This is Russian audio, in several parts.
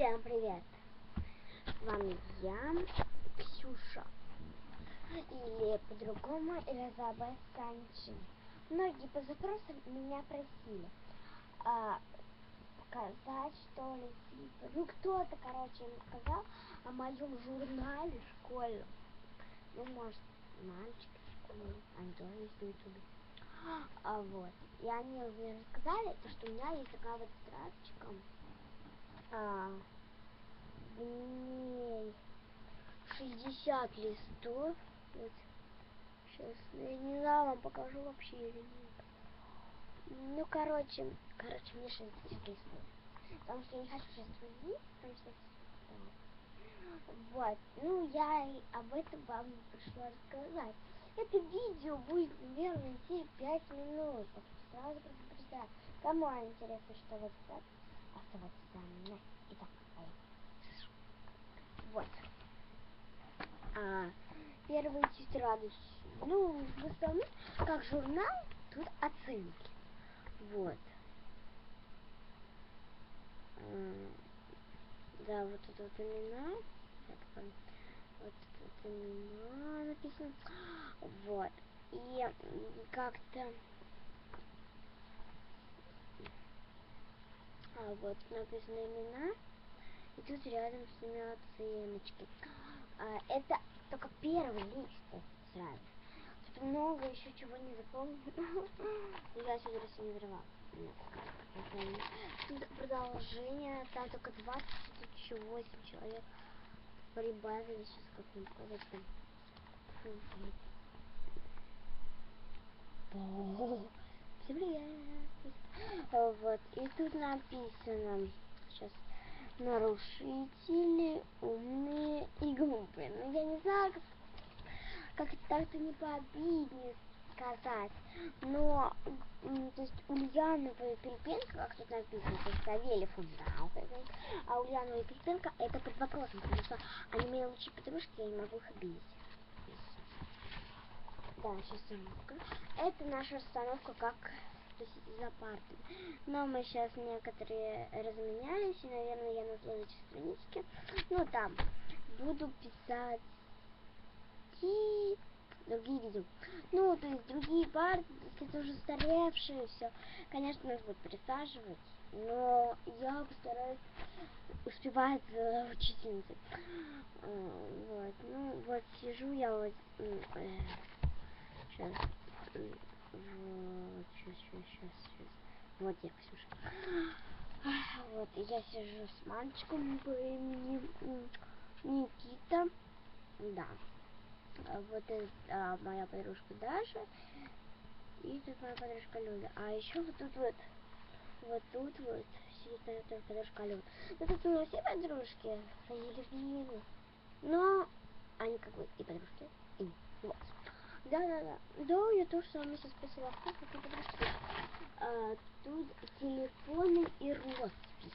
Всем привет! С я, Ксюша. Или по-другому Элизабет Санчин. Многие по запросам меня просили а, показать, что ли, типа. Ну, кто-то, короче, им сказал о моем журнале школьном. Ну, может, мальчик, ну, они тоже есть на ютубе. А вот. И они мне рассказали, то, что у меня есть такая вот тетрадочка. А, в ней 60 листов. Вот. Сейчас, я не знаю, вам покажу вообще или нет. Ну, короче, короче, мне 60 листов. Потому что я не хочу сейчас судить, потому что... Вот, ну, я об этом вам пришла рассказать. Это видео будет, наверное, идти 5 минут. Сразу предупреждаю. Кому интересно, что вот так, оставайтесь со мной. Итак, Вот. А, первые тетради. Ну, в основном, как журнал, тут оценки. Вот. Да, вот это вот имена. Вот это вот имена написано. Вот. И как-то... А, вот написано имена. И тут рядом с ними оценочки. А, это только первый лист сразу. Тут много еще чего не запомнил. Я сегодня рассинировала. Тут продолжение, там только 20, тут еще 8 человек прибавили сейчас как-нибудь. Всем привет! Вот, и тут написано сейчас нарушители умные и глупые. Но я не знаю, как, как так-то не пообиднее сказать. Но, то есть, Ульянова и Пилипенко, как тут написано, то есть Савельев узнал, а Ульянова и Пилипенко это под вопросом, потому что они мои лучшие подружки, я не могу их обидеть. Да, сейчас я покажу. Это наша установка как за партой. Но мы сейчас некоторые разменялись, и, наверное, я на следующей страничке, ну, там, буду писать и другие видео. Ну, то есть другие парты, это уже устаревшие, все. Конечно, нас будут присаживать, но я постараюсь успевать за учительницей. А, вот, ну, вот сижу я вот... Сейчас. Вот, сейчас, сейчас, сейчас, сейчас. Вот я, Ксюша. Вот, я сижу с мальчиком по имени Никита. Да. Вот это а, моя подружка Даша. И тут моя подружка Люда. А еще вот тут вот, вот тут вот сидит моя подружка Люда. Ну тут у нас все подружки, они любимые. Но они как бы и подружки, и вот. Да, да, да. Да, я тоже с вами сейчас это а, Тут телефоны и роспись.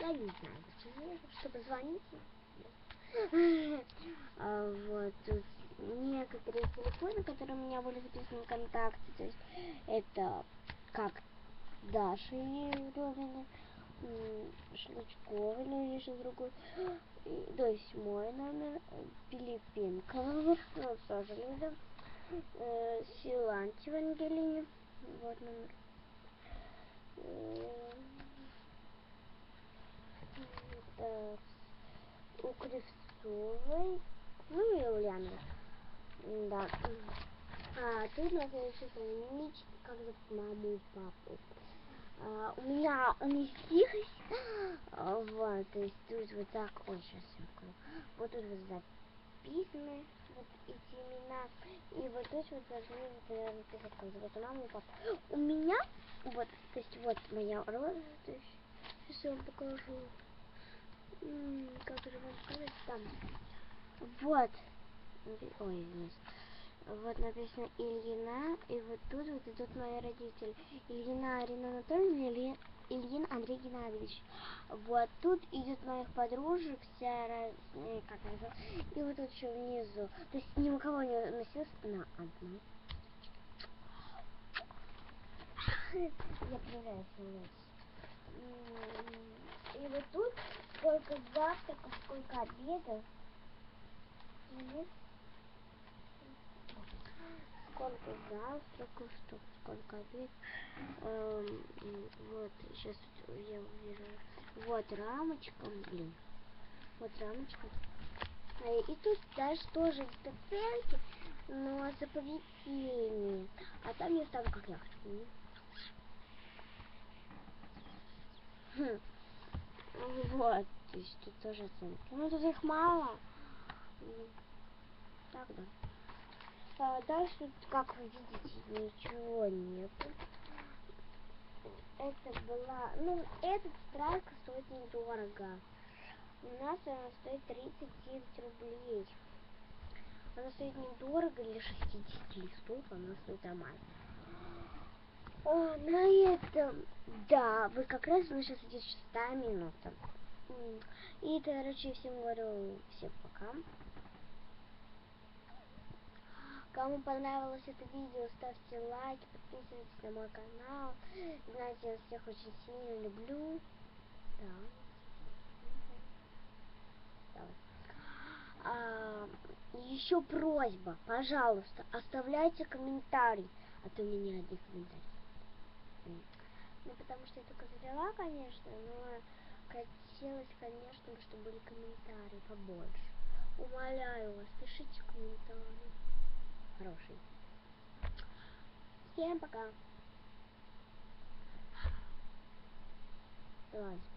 Я не знаю, почему, чтобы звонить. А, вот тут некоторые телефоны, которые у меня были записаны в контакте. То есть это как Даша Ромина, Шлучкова или еще другой. И, то есть мой номер, Пилипенко номер, ну, тоже Люда э, Силантьев Ангелине. Вот номер. Э, у Крестовой. Ну и Ульяновой. Да. А, тут на следующей страничке, как зовут маму и папу. А, у меня у них есть. А, вот, то есть тут вот так. Ой, сейчас я Вот тут вот записаны вот эти имена. И вот здесь вот должны вот, написать, как зовут маму и папу. У меня, вот, то есть вот моя роза, то есть, сейчас я вам покажу. Как же вам сказать, там. Вот. Ой, извините. Вот написано Ильина, и вот тут вот идут мои родители. Ильина Арина Анатольевна, Ильина Ильин Андрей Геннадьевич. Вот тут идет моих подружек, вся разные, как это, и вот тут еще внизу. То есть ни у кого не носилась на одной. Я проверяю, И вот тут, сколько завтраков, сколько обедов. Сколько завтраков, что- сколько обед. Эм, вот, сейчас я вижу. Вот рамочка, блин. Вот рамочка. Э, И тут дальше тоже ценки, но оповещением. А там я ставлю как я хочу. Хм. Вот, то есть тут тоже оценки. Ну тут их мало. Так, да. А дальше, как вы видите, ничего нету. Это была... Ну, этот страйк стоит недорого. У нас она стоит 39 рублей. Она стоит недорого для 60 листов, она стоит нормально. О, на этом, да, вы как раз, у сейчас идет шестая минута. И, короче, всем говорю, всем пока. Кому понравилось это видео, ставьте лайки, подписывайтесь на мой канал. Знаете, я всех очень сильно люблю. Да. А, еще просьба, пожалуйста, оставляйте комментарий, а то у меня комментарий. М. Ну, потому что я только завела, конечно, но хотелось, конечно, чтобы были комментарии побольше. Умоляю вас, пишите комментарии. Хороший. Всем пока. Ладно.